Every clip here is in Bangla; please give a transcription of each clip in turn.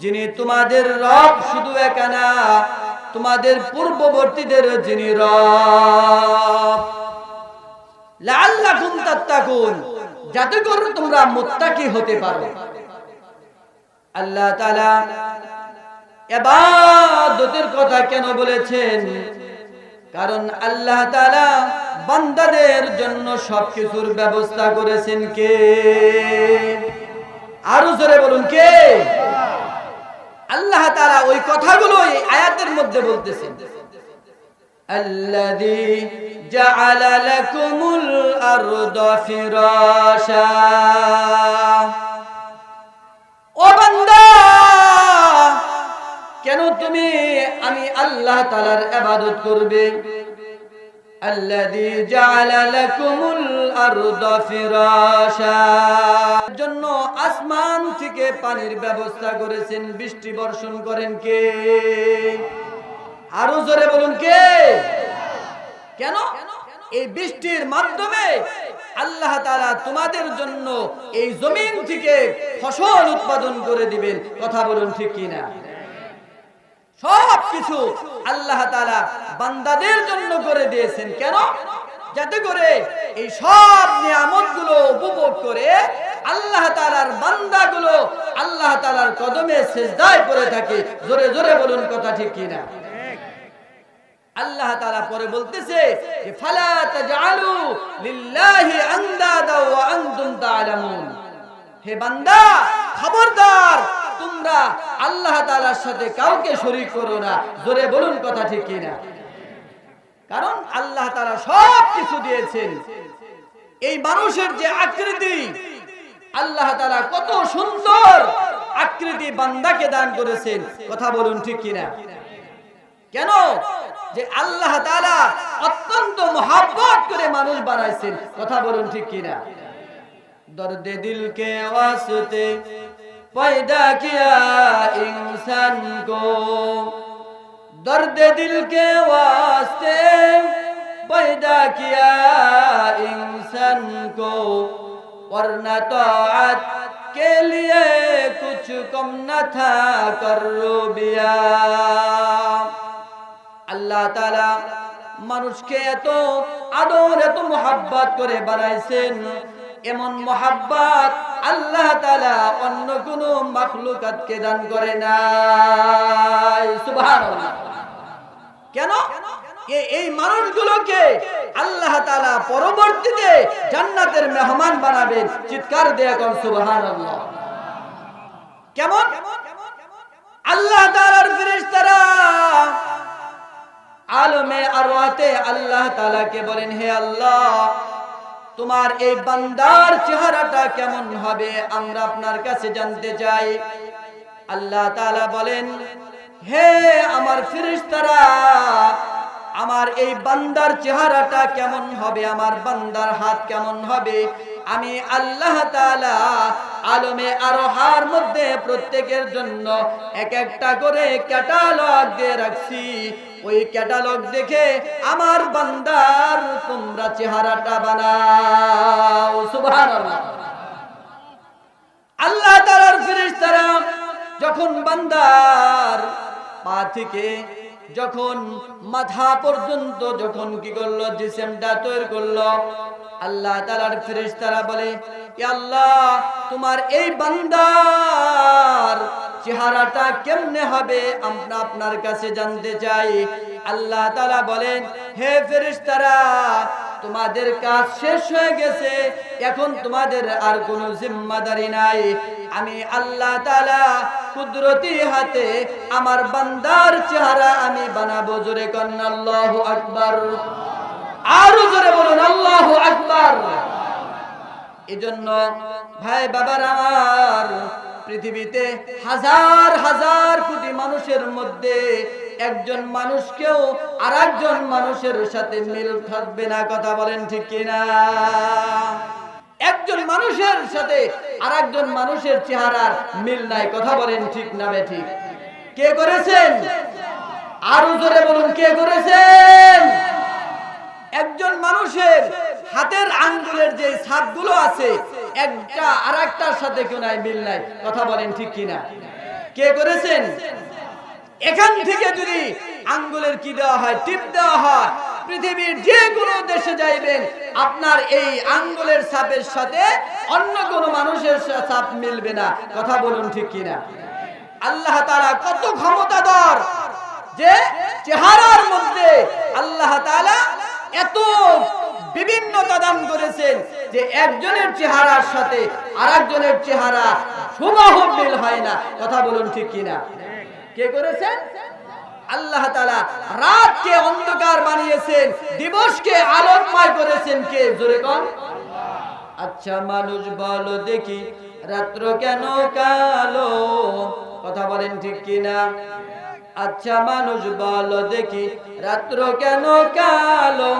যিনি তোমাদের রব শুধু একানা তোমাদের পূর্ববর্তীদের যিনি রব। লাআল্লাকুম তাত্তাকুন যাতে করে তোমরা মুত্তাকি হতে পারো। আল্লাহ তাআলা ইবাদতের কথা কেন বলেছেন? কারণ আল্লাহ তাআলা বান্দাদের জন্য সবকিছুর ব্যবস্থা করেছেন কে? আরও জোরে বলুন কে? আল্লাহ তাআলা ওই কথাগুলো এই আয়াতের মধ্যে বলতেছেন الذي جعل لكم الأرض فراشا ও বান্দা কেন তুমি আমি আল্লাহ তাআলার ইবাদত করবে الذي جعل لكم الأرض فراشا জন্য আসমান থেকে পানির ব্যবস্থা করেছেন, বৃষ্টি বর্ষণ করেন কে? আরও জোরে বলুন কে? কেন? এই বৃষ্টির মাধ্যমে আল্লাহ তাআলা তোমাদের জন্য এই জমিন থেকে ফসল উৎপাদন করে দিবেন। কথা বলুন ঠিক কিনা? সব কিছু আল্লাহ তাআলা বান্দাদের জন্য করে দিয়েছেন। কেন? যাতে করে এই সব নিয়ামতগুলো উপভোগ করে আল্লাহ তাআলার বান্দাগুলো আল্লাহ তাআলার কদমে সেজদায় পড়ে থাকে। জোরে জোরে বলুন কথা ঠিক কিনা? আল্লাহ তাআলা পরে বলতেছে যে হে বান্দা, খবরদার, তোমরা আল্লাহ তাআলার সাথে কাউকে শরীক করো না। জোরে বলুন কথা ঠিক কিনা? কারণ আল্লাহ তাআলা সব কিছু দিয়েছেন। এই মানুষের যে আকৃতি আল্লাহ তারা কত সুন্দর আকৃতি বান্দাকে দান করেছেন। কথা বলুন ঠিক কিনা? কেন? যে আল্লাহ তারা অত্যন্ত মহাব্বত করে মানুষ বানাইছেন। কথা বলুন ঠিক কিনা? দর্দে দিল কে ওয়াসতে পয়দা কিয়া ইনসান কো। দর্দে দিল কে ওয়াসতে পয়দা কিয়া ইনসান কো। ورنہ طاعت کے لیے کچھ کم نہ تھا کربیا আল্লাহ তালা মানুষকে এত আদর এত মোহাব্বাত করে বানাইছেন এমন মোহাব্বাত আল্লাহ তালা অন্য কোন মাখলুকাতকে দান করে না সুভার কেন এই মানুষগুলোকে আল্লাহ তাআলা পরবর্তীতে জান্নাতের মেহমান বানাবেন। চিৎকার দেয়া কোন, সুবহানাল্লাহ। কেমন? আল্লাহ তাআলার ফেরেশতারা আলমে আরওয়াতে আল্লাহ তাআলাকে বলেন, হে আল্লাহ, তোমার এই বান্দার চেহারাটা কেমন হবে? আমরা আপনার কাছে জানতে চাই। আল্লাহ তাআলা বলেন, হে আমার ফেরেশতারা আমার এই বান্দার চেহারাটা কেমন হবে? আমার বান্দার হাত কেমন হবে? আমি আল্লাহ তাআলা আলমে আরোহার মধ্যে প্রত্যেকের জন্য এক একটা করে ক্যাটালগ দিয়ে রাখছি। ওই ক্যাটালগ দেখে আমার বান্দার তোমরা চেহারাটা বানাও। সুবহানাল্লাহ। আল্লাহ তাআলার ফেরেশতারা যখন বান্দার পা থেকে যখন মাথা পর্যন্ত যখন কি করল, জিসেমটা তৈরি করল, আল্লাহ তাআলার ফেরেশতারা বলে আল্লাহ, তোমার এই বান্দার চেহারাটা কেমনে হবে? আমরা আপনার কাছে জানতে চাই। আল্লাহ তাআলা বলেন, হে ফেরেশতারা, তোমাদের কাজ শেষ হয়ে গেছে। এখন তোমাদের আর কোনো জিম্মাদারি নাই। আমি আল্লাহ তাআলা কুদরতি হাতে আমার বান্দার চেহারা আমি বানাবো। জোরে আল্লাহু আকবার। আরও জোরে বলুন, আল্লাহু আকবার। এজন্য ভাই বাবার আমার, পৃথিবীতে হাজার হাজার কোটি মানুষের মধ্যে একজন মানুষকেও আর মানুষের সাথে মিল থাকবে না, কথা বলেন ঠিক কিনা? সাথে আর মানুষের চেহারার মিল নাই। কথা বলেন ঠিক না ঠিক? কে করেছেন? আরও জোরে বলুন, কে করেছেন? একজন মানুষের হাতের আঙ্গুলের যে ছাপগুলো আছে, একটা আর একটার সাথে কেউ নাই, মিল নাই। কথা বলেন ঠিক কিনা? কে করেছেন? এখান থেকে যদি আঙ্গুলের কি দেওয়া হয়, টিপ দেওয়া হয় পৃথিবীর যে কোনো দেশে যাইবেন, আপনার এই আঙ্গুলের ছাপের সাথে অন্য কোনো মানুষের ছাপ মিলবে না। কথা বলুন ঠিক কিনা? আল্লাহ তারা কত ক্ষমতাধর যে চেহারার মধ্যে আল্লাহ তালা এত বিভিন্নতা দান করেছেন যে একজনের চেহারার সাথে আরেকজনের চেহারা সুবাহু মিল হয় না। কথা বলুন ঠিক কিনা? কে করেছেন? আল্লাহ তাআলা রাতকে অন্ধকার বানিয়েছেন, দিবসকে আলোকময় করেছেন কে? জোরে কোন। আচ্ছা মানুষ বলো দেখি, রাত্র কেন কালো? কথা বলেন ঠিক কিনা? আচ্ছা মানুষ বলো দেখি, রাত্র কেন কালো?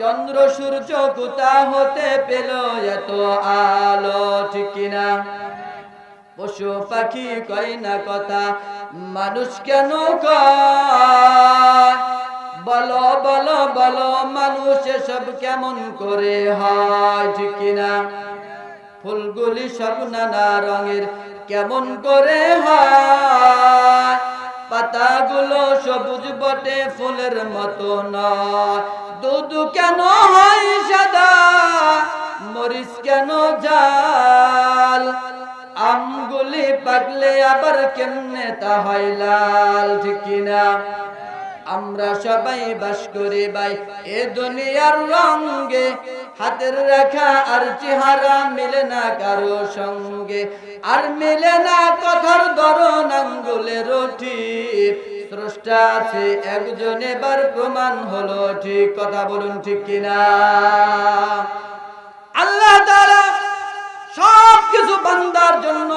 চন্দ্র সূর্য কোথা হতে পেল এত আলো, ঠিক কিনা? পশু পাখি কয় না কথা? মানুষ কেন বলো বলো বলো, মানুষ সব কেমন করে হয়, ঠিক কিনা? ফুলগুলি সব নানা রঙের, কেমন করে হয়? পাতাগুলো সবুজ বটে, ফুলের মতো দুধ কেন হয় সাদা? মরিচ কেন জাল? আমগুলি পাকলে আবার কেমনে তা হয় লাল, ঠিক কিনা? আমরা সবাই বাস করি ভাই, এ দুনিয়ার রঙ্গে হাতের রেখা আর চেহারা মিলে না কারও সঙ্গে। আর মিলে না কথার ধরন, আঙ্গুলের ঠিক স্রষ্টা আছে, একজন এবার প্রমাণ হলো, ঠিক কথা বলুন ঠিক কিনা? আল্লাহ তাআলা সব কিছু বান্দার জন্য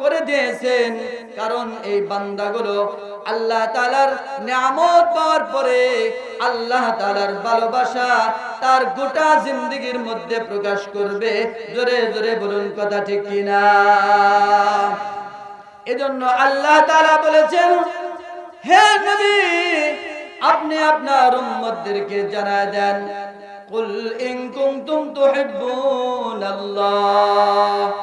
করে দিয়েছেন। কারণ এই বান্দাগুলো আল্লাহ তালার নিয়ামত পাওয়ার পরে আল্লাহ তালার ভালোবাসা তার গোটা জিন্দগির মধ্যে প্রকাশ করবে। জোরে জোরে বলুন কথা ঠিক কিনা? এজন্য আল্লাহ তালা বলেছেন, হে নবী, আপনি আপনার উম্মতদেরকে জানায় দেন। قل ان کنتم تحبون اللہ